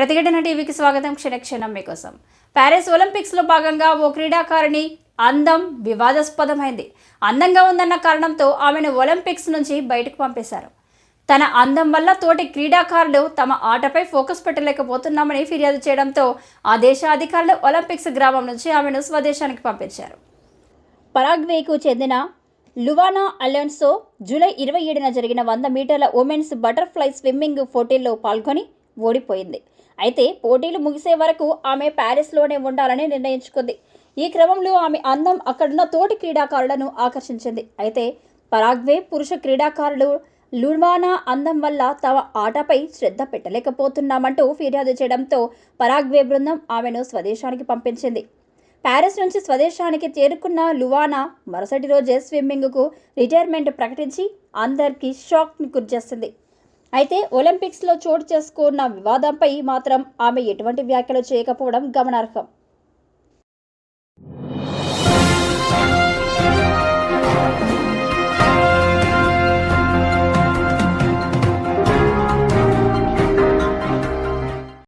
ప్రతిఘటన టీవీకి స్వాగతం క్షణక్షణం మీకోసం. ప్యారిస్ ఒలింపిక్స్లో భాగంగా ఓ క్రీడాకారిణి అందం వివాదాస్పదమైంది. అందంగా ఉందన్న కారణంతో ఆమెను ఒలింపిక్స్ నుంచి బయటకు పంపేశారు. తన అందం వల్ల తోటి క్రీడాకారులు తమ ఆటపై ఫోకస్ పెట్టలేకపోతున్నామని ఫిర్యాదు చేయడంతో ఆ దేశ అధికారులు ఒలింపిక్స్ గ్రామం నుంచి ఆమెను స్వదేశానికి పంపించారు. పరాగ్వేకు చెందిన లువానా అలెన్సో జూలై ఇరవై ఏడున జరిగిన వంద మీటర్ల ఉమెన్స్ బటర్ఫ్లై స్విమ్మింగ్ పోటీల్లో పాల్గొని ఓడిపోయింది. అయితే పోటీలు ముగిసే వరకు ఆమె ప్యారిస్లోనే ఉండాలని నిర్ణయించుకుంది. ఈ క్రమంలో ఆమె అందం అక్కడున్న తోటి క్రీడాకారులను ఆకర్షించింది. అయితే పరాగ్వే పురుష క్రీడాకారులు లువానా అందం వల్ల తమ ఆటపై శ్రద్ధ పెట్టలేకపోతున్నామంటూ ఫిర్యాదు చేయడంతో పరాగ్వే బృందం ఆమెను స్వదేశానికి పంపించింది. ప్యారిస్ నుంచి స్వదేశానికి చేరుకున్న లువానా మరుసటి రోజే స్విమ్మింగ్కు రిటైర్మెంట్ ప్రకటించి అందరికీ షాక్ని గురిచేసింది. అయితే ఒలింపిక్స్లో చోటు చేసుకున్న వివాదంపై మాత్రం ఆమె ఎటువంటి వ్యాఖ్యలు చేయకపోవడం గమనార్హం.